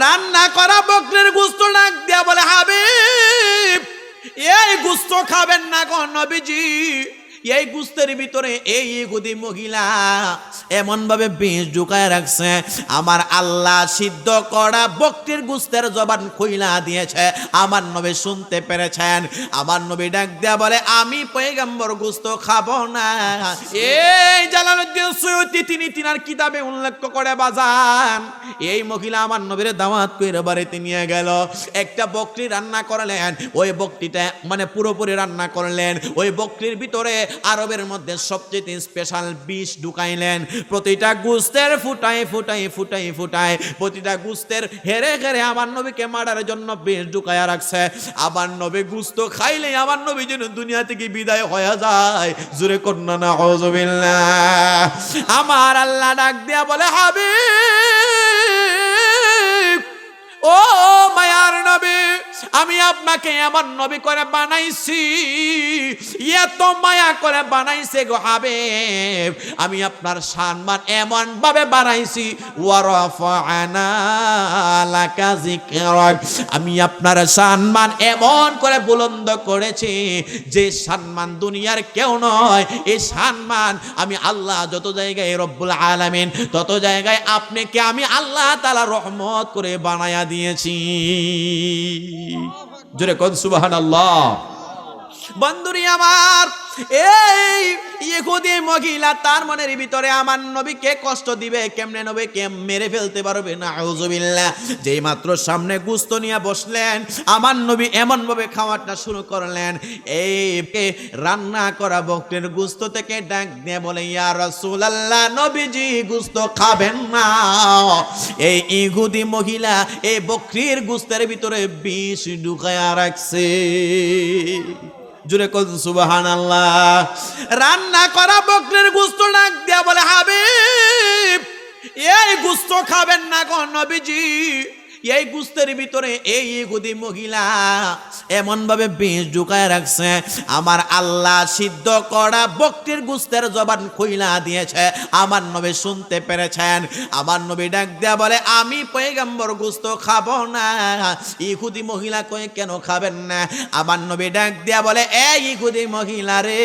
রান্না করা বকরির গুস্ত ডাক দিয়া বলে হাবিব এই গুস্ত খাবেন না গো নবীজি। এই গুস্তের ভিতরে এই ইহুদি মহিলা এমন ভাবে বিষ ঢুকায় রাখছে, আমার আল্লাহ সিদ্ধ করা বক্তির গুস্তের জবান খুইলা দিয়েছে, আমার নবী শুনতে পেরেছেন, আমার নবী ডাক দেয়া বলে, আমি পয়গাম্বর গুস্ত খাব না। এই জালালুদ্দিন সৈয়দি, তিনি তিনার কিতাবে উল্লেখ করে বাজান, এই মহিলা আমার নবীর দাওয়াত করে বাড়িতে নিয়ে গেল, একটা বকরি রান্না করলেন, ওই বকরিটা মানে পুরোপুরি রান্না করলেন, ওই বকরির ভিতরে আরবের মধ্যে সবচেয়ে স্পেশাল বিষ ঢুকাইলেন। প্রতিটা গুস্তের ফুটাই ফুটাই ফুটাই ফুটাই প্রতিটা গুস্তের হেরে হেরে আমার নবীকে মারার জন্য বিষ ঢুকাইয়া রাখছে। আমার নবী গুস্ত খাইলে আমার নবী যেন দুনিয়া থেকে বিদায় হয়ে যায়। জুরে কন্যা না আমার আল্লাহ ডাক দিয়া বলে, হাবিব, ও মায়ার নবী আমি আপনাকে এমন নবী করে বানাইছি, এত মায়া করে বানাইছে গো হাবিব। আমি আপনার সম্মান এমন ভাবে বানাইছি আমি আপনার সম্মান এমন করে বুলন্দ করেছি, যে সম্মান দুনিয়ার কেউ নয়। এই সম্মান আমি আল্লাহ যত জায়গায় রব্বুল আলামিন, তত জায়গায় আপনাকে আমি আল্লাহ তাআলা রহমত করে বানায়া দিয়েছি। জোরে কদ সুবাহান আল্লাহ বন্ধুরি আমার এই ইহুদি মহিলা তার মনের ভিতরে আমার নবীকে কষ্ট দিবে, কেমনে নবীকে মেরে ফেলতে পারবে? না আউযুবিল্লাহ যেই মাত্র সামনে গুস্ত নিয়ে বসলেন, আমার নবী এমন ভাবে খাওয়াটা শুরু করলেন। এই রান্না করা বকটের গুস্ত থেকে ডাক দিয়ে বলে, ইয়া রাসূলুল্লাহ, নবীজি, গুস্ত খাবেন না। এই ইহুদি মহিলা এই বকরির গুস্তের ভিতরে বিষ ঢুকায়া রাখছে। জুড়ে কল সুবাহান আল্লাহ রান্না করা বকরির গুস্ত ডাক দিয়া বলে, হাবিব, এই গুস্ত খাবেন না গো নবীজি। এই গুস্তের ভিতরে এই ইহুদি মহিলা এমন ভাবে বিষ ঢুকায় রাখছে, আমার আল্লাহ সিদ্ধ করা বক্তির গুস্তের জবান খুইলা দিয়েছে, আমার নবী শুনতে পেরেছেন, আমার নবী ডাক দেয়া বলে, আমি পয়গাম্বর গুস্ত খাব না, ইহুদি মহিলা কয়ে, কেন খাবেন না? আমার নবী ডাক দেয়া বলে, এই ইহুদি মহিলা রে,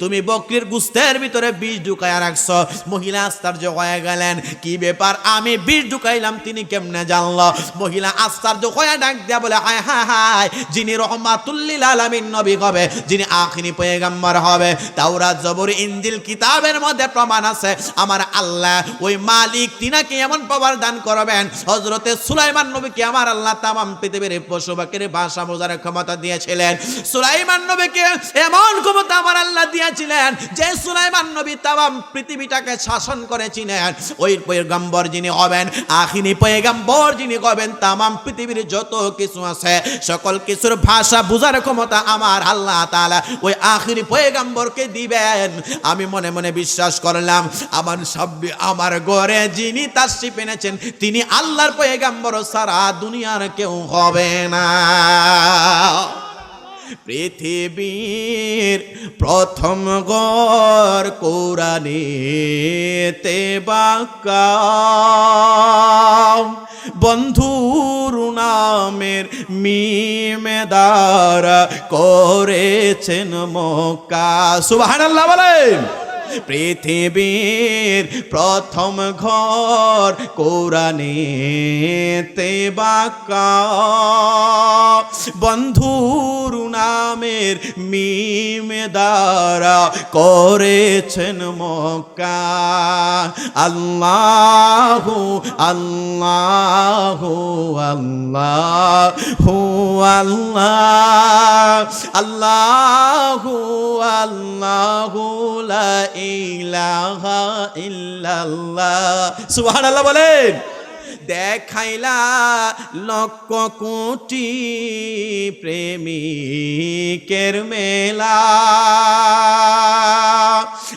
তুমি বকরির গুস্তের ভিতরে বিষ ঢুকায় রাখছো। মহিলা আশ্চর্য হয়ে গেলেন, কি ব্যাপার? আমি বিষ ঢুকাইলাম, তিনি কেমনে জানলো? মহিলা আশ্চর্য হয়ে ডাক দেয়া বলে, হায় হায় হায়, যিনি রহমাতুল্লিল আলামিন নবী হবে যিনি আখিরি পয়গাম্বর হবে। তাওরাত জবর ইনজিল কিতাবের মধ্যে প্রমাণ আছে, আমার আল্লাহ ওই মালিক তিনাকে এমন পাওয়ার দান করবেন হজরতে সুলাইমান নবীকে আমার আল্লাহ তামাম পৃথিবীর পশু পাখির ভাষা বোঝার ক্ষমতা দিয়েছিলেন। সুলাইমান নবীকে এমন ক্ষমতা আমার আল্লাহ দিয়েছিলেন, যে সুলাইমান নবী তামাম পৃথিবীটাকে শাসন করেছিলেন। ওই পয়গম্বর যিনি হবেন আখিনি পয়গম্বর যিনি হবেন তামাম পৃথিবীর যত কিছু আছে, সকল কিছুর ভাষা বুঝার ক্ষমতা আমার আল্লাহ তালা ওই আখির পয়েগাম্বরকে দিবেন। আমি মনে মনে বিশ্বাস করলাম, আমার সব আমার ঘরে যিনি তাশরিফ এনেছেন, তিনি আল্লাহর পয়েগাম্বর সারা দুনিয়ার কেউ হবে না। পৃথিবীর প্রথম গর কোরআনেতে বাক্কা বন্ধুর নামের মিমে দ্বারা করেছেন মক্কা। সুবহানাল্লাহ বলেন। পৃথিবীর প্রথম ঘর কোরআনেতে বাক্কা বন্ধুর নামের মিমে দ্বারা করেছেন মক্কা। আল্লাহু আল্লাহু আল্লাহু, আল্লাহ, আল্লাহু আল্লাহু লা ইলাহা ইল্লাল্লাহ। সুবহানাল্লাহ বলেন। দেখাইলা লক্ষ কোটি প্রেমিকের মেলা।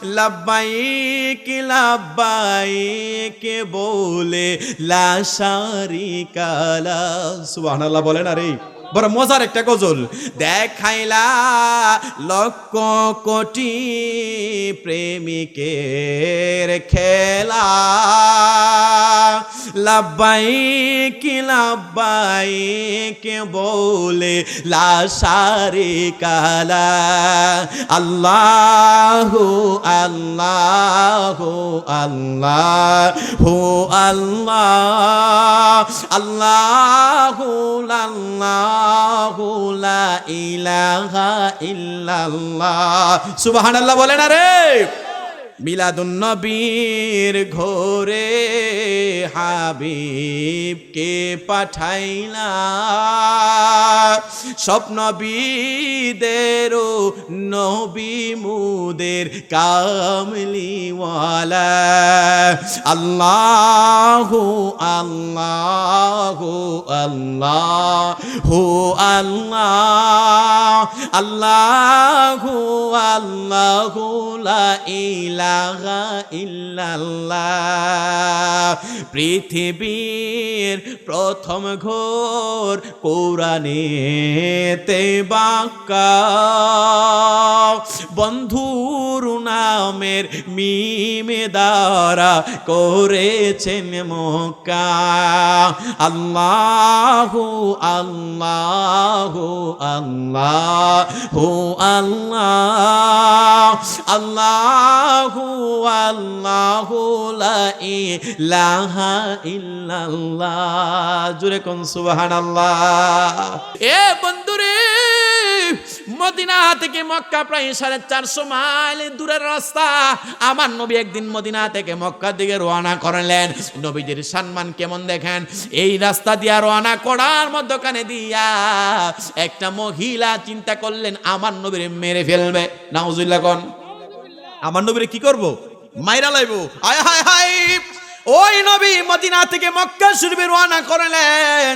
লাব্বাইক লাব্বাইক বলে লাশারি কালা সুবহানাল্লাহ বলেন আরে। বড় মজার একটা গজল। দেখাইলা লক্ষ কোটি প্রেমিকের খেলা। লাব্বাই কি লাব্বাই কে বলে লাশারে কালা। আল্লাহ আল্লাহ আল্লাহ হো আল্লাহ। আল্লাহ আল্লাহ। ইলাহা ইল্লাল্লাহ। সুবহানাল্লাহ বলে না রে। মিলাদুন নবীর ঘোরে হাবিবকে পাঠাইলা। স্বপ্ন বিদেরও নবী মুদের কামলিওয়ালা। আল্লাহ আল্লাহ আল্লাহ হো আল্লাহ। আল্লাহ আল্লাহ লা ইলাহা ইল্লাল্লাহ। পৃথিবীর প্রথম ঘোর কোরআনেতে বাক্কা। বন্ধুর নামের মিমে দ্বারা করেছেন মক্কা। আল্লাহ আল্লাহ আল্লাহ হো আল্লাহ। আল্লাহ আল্লাহ লা ইলাহা কোন সুবহানাল্লাহ। এ বন্ধুরে, মদিনা থেকে মক্কা প্রায় সাড়ে চারশো মাইল দূরের রাস্তা। আমার নবী একদিন মদিনা থেকে মক্কার দিকে রওনা করলেন। নবীজির সম্মান কেমন দেখেন? এই রাস্তা দিয়া রওনা করার মধ্যখানে দিয়া একটা মহিলা চিন্তা করলেন, আমার নবীর মেরে ফেলবে। নাউজুল্লাহ কোন। আমার নবীরে কি করব? মাইরা লাইব। আয় হায় হায় ওই নবী মদিনা থেকে মক্কা শরীফে রওনা করলেন।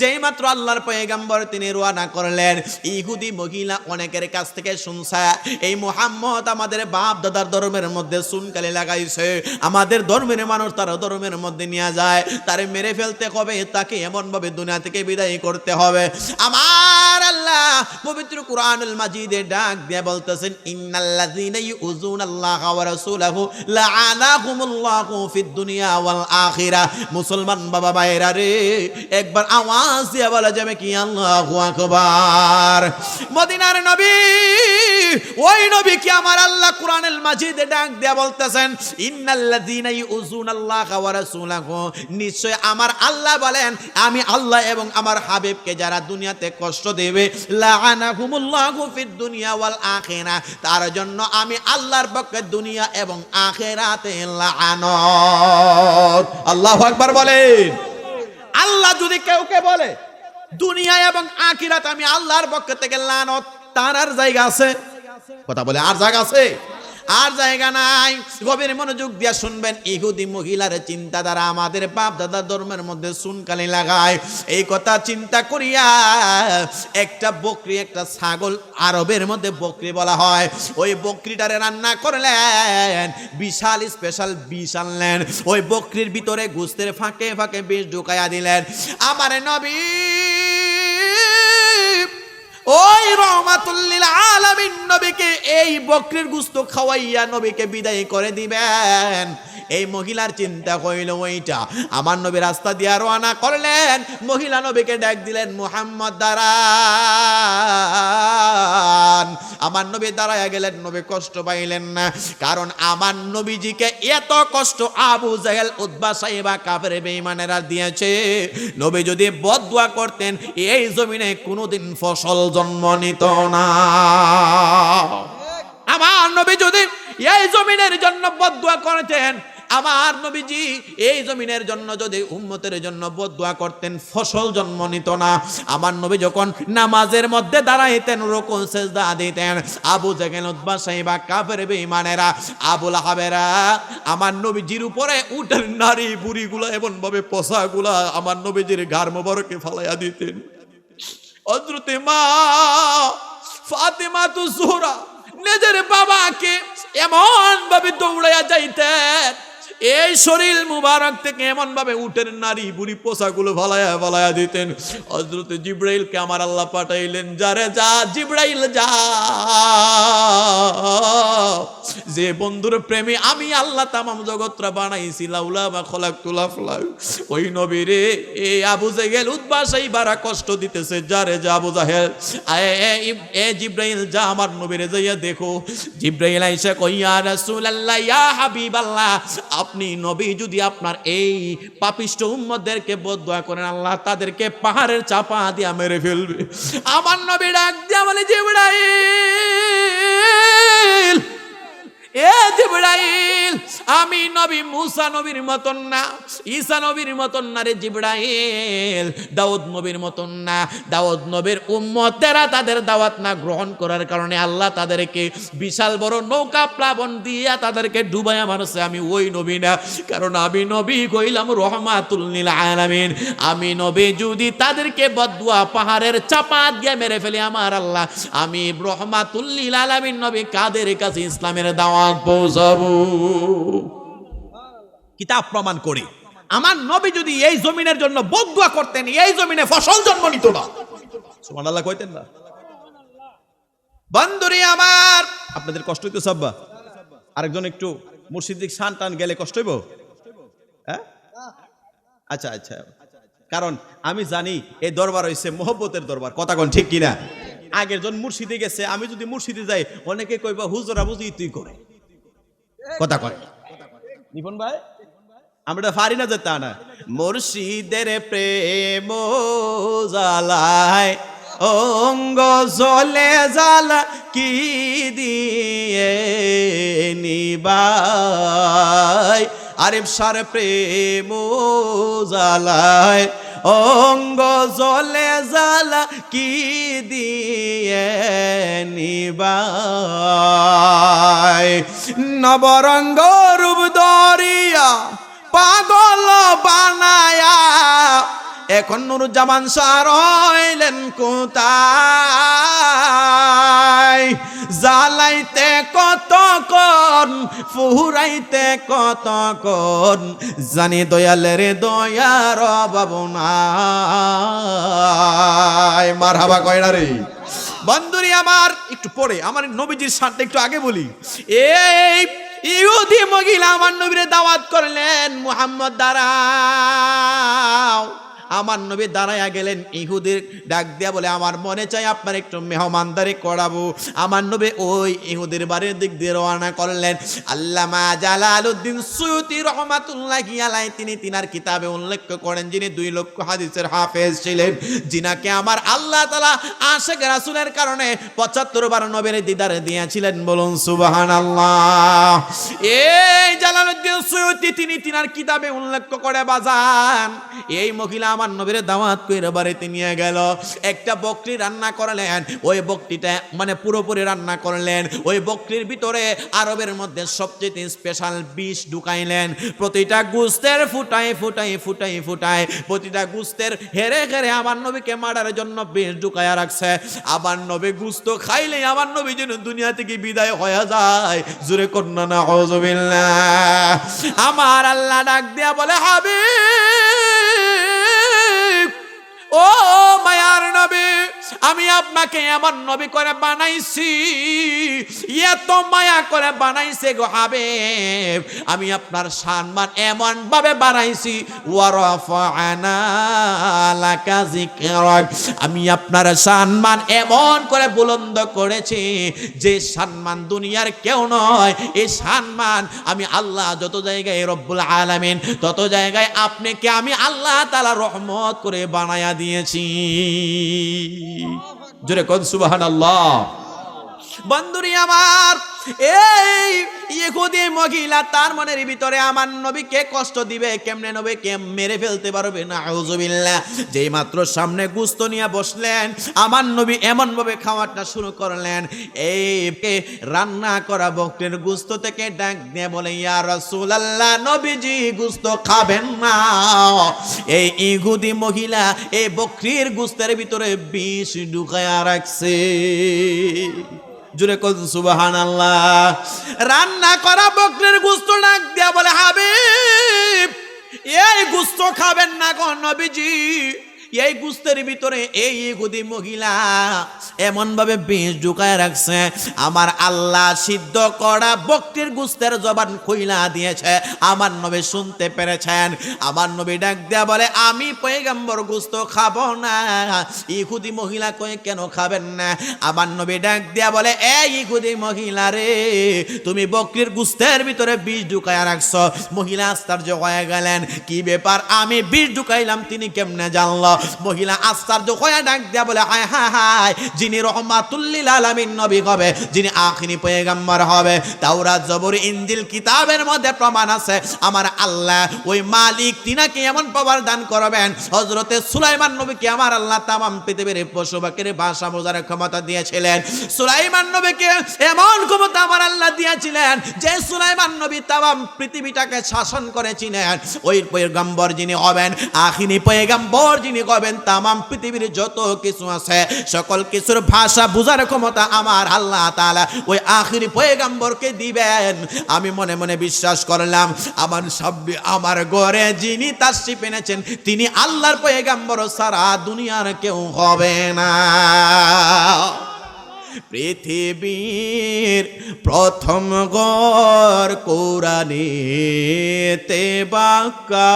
যেই মাত্র আল্লাহর পয়গাম্বর তিনি রওনা করলেন, ইহুদি মহিলা অনেকের কাছ থেকে শুনছে, এই মোহাম্মদ আমাদের বাপ দাদার ধর্মের মধ্যে সুনকালি লাগাইছে, আমাদের ধর্মের মানুষ তার ধর্মের মধ্যে নিয়ে যায়, তারে মেরে ফেলতে হবে তাকে এমন ভাবে দুনিয়া থেকে বিদায় করতে হবে। আমার আল্লাহ পবিত্র কুরআনুল মাজিদে ডাক দিয়ে বলতেছেন, ইন্নাল্লাযীনা ইউযুনাল্লাহ ওয়া রাসূলাহু লাআনাহুমুল্লাহু ফিদ দুনিয়া ওয়াল আখিরাহ। মুসলমান বাবা ভাইরা রে, একবার আওয়াজ দিয়ে বলা যাবে কি? আল্লাহু আকবার। মদিনার নবী, ওই নবী কি আমার আল্লাহ কুরআনুল মাজিদে ডাক দিয়ে বলতেছেন, ইন্নাল্লাযীনা ইউযুনাল্লাহ ওয়া রাসূলাহু নিশ্চয় আমার আল্লাহ বলেন, আমি আল্লাহ এবং আমার হাবিবকে যারা দুনিয়াতে কষ্ট দেবে লাআনাহুমুল্লাহু ফিদ দুনিয়া ওয়াল আখিরা। তার জন্য আমি আল্লাহর পক্ষে দুনিয়া এবং আখিরাতে লাআনত আল্লাহু আকবার বলেন। আল্লাহ যদি কেউকে বলে, দুনিয়া এবং আখিরাত আমি আল্লাহর পক্ষ থেকে লানত, তার আর জায়গা আছে? কথা বলে, আর জায়গা আছে। আর জায়গা নাই। গভীর মনোযোগ দিয়া শুনবেন, ইহুদি মহিলার চিন্তাধারা আমাদের বাপ দাদা ধর্মের মধ্যে সুনকালি লাগায়। এই কথা চিন্তা করিয়া একটা বকরি, একটা ছাগল আরবের মধ্যে বকরি বলা হয়। ওই বকরিটারে রান্না করলেন, বিশাল স্পেশাল বিষ আনলেন। ওই বকরির ভিতরে গুস্তের ফাঁকে ফাঁকে বিষ ঢুকাইয়া দিলেন। আমার নবী ওই রহমাতুল্লিল আলামিন নবীকে এই বকরির গুস্ত খাওয়াইয়া নবীকে বিদায় করে দিবেন। এই মহিলার চিন্তা হইল ওইটা। আমার নবী রাস্তা দিয়ে রওনা করলেন, মহিলা নবীকে ডাক দিলেন, মুহাম্মদ, দাঁড়ান। আমার নবী দাঁড়ায়া গেলেন, নবী কষ্ট পাইলেন না। কারণ আমার নবীজিকে এত কষ্ট আবু জাহেল উদ্বা সাহেবা, কাফের বেঈমানেরা দিয়েছে। নবী যদি বদুয়া করতেন, এই জমিনে কোনোদিন ফসল জন্ম নিত না। আমার নবী যদি এই জমিনের জন্য বদুয়া করেছেন আমার নবীজি, এই জমিনের জন্য যদি উম্মতের জন্য বদুয়া করতেন, ফসল জন্ম নিত না। আমার নবী যখন নামাজের মধ্যে দাঁড়াইতেন রুকু সেজদা দিতেন, আবু জাহেল, উতবা সাহিবা, কাফের বেঈমানেরা আবুল হাবেরা আমার নবীজির উপরে উঠেন নারী বুড়িগুলো এমন ভাবে পোশাকগুলা আমার নবীজির ঘাড় মোবারকে ফালাইয়া দিতেন। হযরতে মা ফাতেমা তু জোহরা, নিজের বাবাকে এমন ভাবে দৌড়াইয়া যাইতেন এই শরীর মুবারক থেকে এমন ভাবে উঠের নারী বুড়ি পোশাকগুলো ভালায়া ভালায়া দিতেন। হজরত জিব্রাইলকে আমার আল্লাহ পাঠাইলেন, যারে যা, জিব্রাইল যা। যে বন্ধুর প্রেমে আমি আল্লাহ তামাম জগৎরা বানাইছি, লাউলা বা খলাক তুলা ফলাক ওই নবীরে এ আবু জেগেল উদ্বাসাই বারা কষ্ট দিতেছে, যারে যা, আবু জাহেল। এ জিব্রাইল, যা আমার নবীরে যাইয়া দেখো। জিব্রাইল আইসা কইয়া, রাসূলুল্লাহ, ইয়া হাবিবাল্লাহ। আপনি নবী যদি আপনার এই পাপিষ্ট উম্মদেরকে বদয়া করেন, আল্লাহ তাদেরকে পাহাড়ের চাপা দিয়ে মেরে ফেলবে। আমার নবী ডাক দিয়া বলে যে জিব্রাইল! এ জিব্রাইল, আমি নবী মুসা নবীর মতন না, ঈসা নবীর মতন না রে জিব্রাইল। দাউদ নবীর মতন না, দাউদ নবীর উম্মতেরা তাদের দাওয়াত না গ্রহণ করার কারণে আল্লাহ তাদেরকে বিশাল বড় নৌকা প্লাবন দিয়া তাদেরকে ডুবাইয়া মারছে। আমি ওই নবী না, কারণ আমি নবী কইলাম রহমাতুল নীল আলামিন। আমি নবী যদি তাদেরকে বদুয়া পাহাড়ের চাপা দিয়ে মেরে ফেলে আমার আল্লাহ, আমি রহমাতুল নীল আলামিন নবী কাদের কাছে ইসলামের দাওয়াত পৌঁছাবো কিতাব প্রমাণ করে। আমার নবী যদি এই জমিনের জন্য বদুয়া করতেন, এই জমিনে ফসল জন্ম নিত না। সুবহানাল্লাহ কইতেন না? আমার, আপনাদের কষ্ট হইতো আরেকজন একটু মুর্শিদিক টান গেলে কষ্ট হইব? হ্যাঁ? আচ্ছা আচ্ছা। কারণ আমি জানি এই দরবার হইছে মোহব্বতের দরবার, কথা কোন ঠিক কিনা? আগের জন মুর্শিদে গেছে, আমি যদি মুর্শিদে যাই, অনেকে কইবা, হুজরা, বুঝি তুই করে? কথা কয়। নিপুন ভাই? আমরা পারি না যে তা না। মুর্শিদের প্রেম জালায় অঙ্গ জলে জালা কি দিয়ে নিবাই আরে সার প্রেম জালায় অঙ্গ জলে জালা কি দিয়ে নিবাই? নবরঙ্গ রূপ দরিয়া পাগল বানায়া, এখন নুরুজ্জামান সার হইলেন কোথায়? ফুরাইতে কত কন জানি দয়ালের দয়ার বাবনায় মার হাবা কয়না রে? বন্ধুরি আমার, একটু পরে আমার নবীজির সাথে একটু আগে বলি। এই ইহুদি মহিলা আমার নবীরে দাওয়াত করলেন, মুহাম্মদ দাঁড়াও। আমার নবী দাঁড়াইয়া গেলেন, ইহুদের ডাক দিয়া বলে, আমার মনে চাই আপনার একটু মেহমানদারি করাবো। আমার নবী ওই ইহুদের বাড়ির দিক দিয়ে রওনা করলেন। আল্লামা জালালউদ্দিন সুয়ুতি রহমাতুল্লাহি আলাই তিনি তিনার কিতাবে উল্লেখ করেন, যিনি দুই লক্ষ হাদিসের হাফেজ ছিলেন। যিনাকে আমার আল্লাহ তালা আশেক রাসুলের কারণে পঁচাত্তর বার নবীর দিদারে দিয়েছিলেন বলুন সুবাহান আল্লাহ এই জালালউদ্দিন সুয়ুতি, তিনি তিনার কিতাবে উল্লেখ করে, বাজান, এই মহিলা আমার নবীর দাওয়াত কইরা বাড়িতে নিয়ে গেল। একটা বকরি রান্না করলেন, ওই বকরিটা মানে পুরোপুরি রান্না করলেন। ওই বকরির ভিতরে আরবের মধ্যে সবচেয়ে স্পেশাল বিষ ঢুকাইলেন। প্রতিটা গুস্তের ফুটাই ফুটাই ফুটাই ফুটাই প্রতিটা গুস্তের হেরে হেরে আমার নবীকে মারার জন্য বিষ ঢুকায়া রাখছে। আবার নবী গুস্ত খাইলে আমার নবী যেন দুনিয়া থেকে বিদায় হয়ে যায়। জোরে কন্যা না আমার আল্লাহ ডাক দিয়া বলে, হাবিব! ও মায়ার নবী আমি আপনাকে এমন নবী করে বানাইছি, এত মায়া করে বানাইছে গো হাবিব। আমি আপনার সম্মান এমন ভাবে বানাইছি আমি আপনার সম্মান এমন করে বুলন্দ করেছি, যে সম্মান দুনিয়ার কেউ নয়। এই সম্মান আমি আল্লাহ যত জায়গায় রব্বুল আলামিন, তত জায়গায় আপনাকে আমি আল্লাহ তাআলা রহমত করে বানায়া দিয়েছি। জোরে কদ সুবাহান সুবহানাল্লাহ। বন্ধুরি আমার, এই ইহুদি মহিলা তার মনের ভিতরে আমার নবীকে কষ্ট দিবে, কেমনে নবী কে মেরে ফেলতে পারবে? না আউজুবিল্লাহ যেই মাত্র সামনে গুস্ত নিয়ে বসলেন, আমার নবী এমন ভাবে খাওয়াটা শুরু করলেন। এই কে রান্না করা বকরির গুস্ত থেকে ডাক দিয়ে বলে, ইয়া রাসূলুল্লাহ, নবীজি গুস্ত খাবেন না। এই ইহুদি মহিলা এই বকরির গুস্তের ভিতরে বিষ ঢুকায়া রাখছে। জুড়ে কল সুবাহান আল্লাহ রান্না করা বকরের গুস্ত ডাক দিয়া বলে, হাবিব, এই গুস্ত খাবেন না গো নবীজি। এই গুস্তের ভিতরে এই ইহুদি মহিলা এমন ভাবে বিষ ঢুকায় রাখছে, আমার আল্লাহ সিদ্ধ করা বক্তির গুস্তের জবান খুইলা দিয়েছে, আমার নবী শুনতে পেরেছেন, আমার নবী ডাক দেয়া বলে, আমি পয়গাম্বর গুস্ত খাব না, ইহুদি মহিলা কয়ে কেন খাবেন না? আমার নবী ডাক দেয়া বলে, এই ইহুদি মহিলা রে, তুমি বকরির গুস্তের ভিতরে বিষ ঢুকায় রাখছো। মহিলা আশ্চর্য হয়ে গেলেন, কি ব্যাপার? আমি বিষ ঢুকাইলাম, তিনি কেমনে জানলো? মহিলা আশ্চর্য হয়ে ডাক দেয়া বলে, হায় হায় হায়, যিনি রহমাতুল্লিল আলামিন নবী হবে যিনি আখিরি পয়গাম্বর হবে। তাওরাত, জবর, ইনজিল, কিতাবের মধ্যে প্রমাণ আছে। আমার আল্লাহ, ওই মালিক, তিনাকে এমন পাওয়ার দান করবেন। হজরতে সুলাইমান নবীকে আমার আল্লাহ তামাম পৃথিবীর পশু পাখির ভাষা বোঝার ক্ষমতা দিয়েছিলেন। সুলাইমান নবীকে এমন ক্ষমতা আমার আল্লাহ দিয়েছিলেন যে সুলাইমান নবী তামাম পৃথিবীটাকে শাসন করেছিলেন। ওই পয়গম্বর যিনি হবেন আখিনি পয়গম্বর যিনি হবেন তামাম পৃথিবীর যত কিছু আছে, সকল কিছুর ভাষা বোঝার ক্ষমতা আমার আল্লাহ তাআলা ওই আখিরি পয়গম্বরকে দিবেন। আমি মনে মনে বিশ্বাস করলাম, আমার সব আমার ঘরে যিনি তাশরিফ এনেছেন, তিনি আল্লাহর পয়গম্বর সারা দুনিয়ার কেউ হবে না। পৃথিবীর প্রথম গর কোরআনে তে বাক্কা।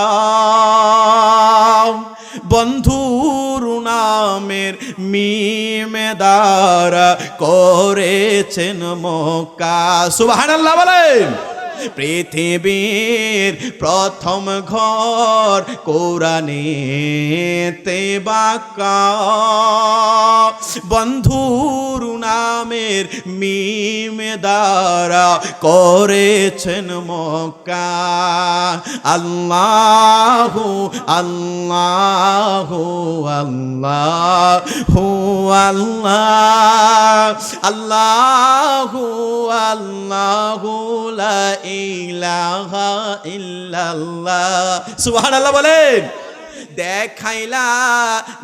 বন্ধুর নামের মিমে দ্বারা করেছেন মক্কা। সুবহানাল্লাহ বলেন। পৃথিবীর প্রথম ঘর কোরআনে তে বাক্কা বন্ধুর নামের মিমে দ্বারা করেছেন মক্কা। আল্লাহ আল্লাহ আল্লাহ আল্লাহ। আল্লাহ আল্লাহ, লা ইলাহা ইল্লাল্লাহ। সুবহানাল্লাহ বলেন। দেখাইলা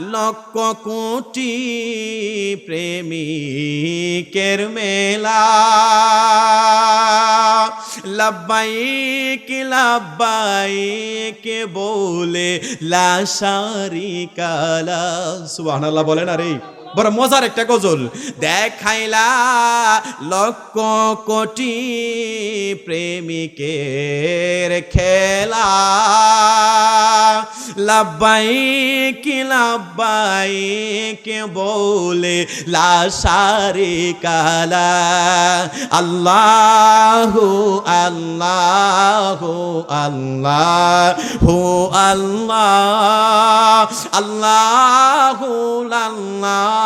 লক্ষ কোটি প্রেমিকের মেলা। লব্বাইক লব্বাইক বলে লাশারি কালা সুবহানাল্লাহ বলেন আরে। বড় মজার একটা গজল। দেখাইলা লক্ষ কোটি প্রেমিকের খেলা। লাব্বাইক লাব্বাইক বলে লাশারে কালা। আল্লাহু, আল্লাহ আল্লাহু আল্লাহ। আল্লাহু আল্লাহু।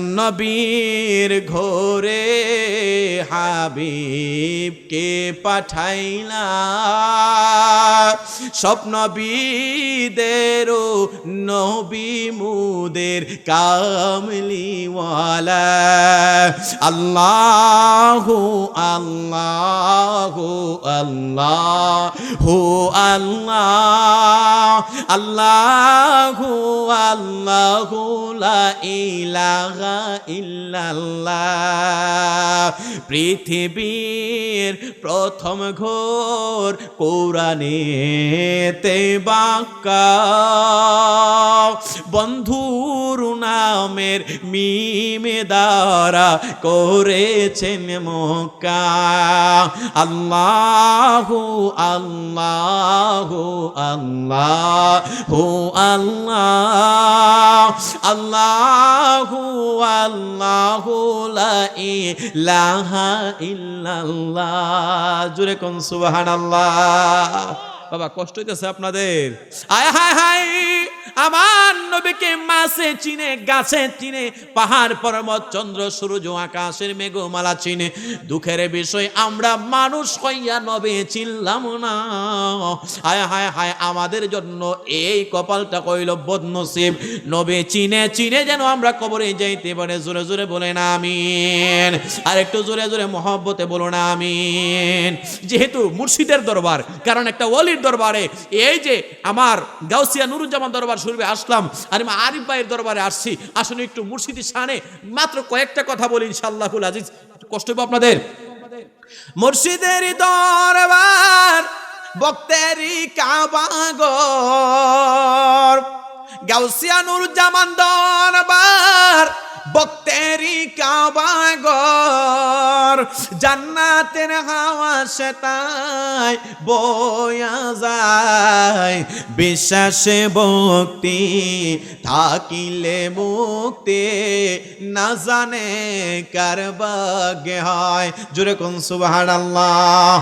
নবীর ঘরে হাবিবকে পাঠাইলা। স্বপ্ন বিদেরও নবী মুদের কামলিওয়ালা। আল্লাহু আল্লাহ হো আল্লাহ। আল্লাহ আল্লাহু লা ইলাহা ইল্লাল্লাহ। পৃথিবীর প্রথম ঘোর কোরআনে তে বাক্কা বন্ধুর নামের মিমে দ্বারা করেছেন মক্কা। আল্লাহু আল্লাহু আল্লাহু আল্লাহ। আল্লাহু আল্লাহু লা ইলাহা ইল্লাল্লাহ। জুরে কোন সুবহানাল্লাহ। বাবা কষ্ট হইতেছে আপনাদের। আয় হায় হায়। আমার নবীকে মাছে চিনে, গাছে চিনে পাহাড়, পর্বত, চন্দ্র, সূর্য, আকাশের মেঘমালা চিনে। দুঃখের বিষয়, আমরা মানুষ হইয়া নবে চিনলাম না। হায় হায় হায়, আমাদের জন্য এই কপালটা কইল বদনসিব। নবে চিনে চিনে যেন আমরা কবরে যাইতে পারে। জোরে জোরে বলেন আমিন। আর একটু জোরে জোরে মহব্বতে বলো না আমিন। যেহেতু মুর্শিদের দরবার, কারণ একটা ওলির দরবারে, এই যে আমার গাউসিয়া নুরুজ্জামান দরবার শুরবে আসলাম। আর আমি আরিফ ভাইয়ের দরবারে আসছি। আসলে একটু মুর্শিদি সানে মাত্র কয়েকটা কথা বলি ইনশাআল্লাহুল আজিজ। কষ্ট হবে আপনাদের? মুর্শিদের দরবার বক্তেরি কাবাগর গাউসিয়া জামান দরবার বক্তেরি কাবাগর জান্নাতের হাওয়া সেতাই বয়া যায়। বিশ্বাসে ভক্তি থাকিলে মুক্তি না জানে কার ভাগ্যে হয়। জুড়ে কোন সুবহানাল্লাহ।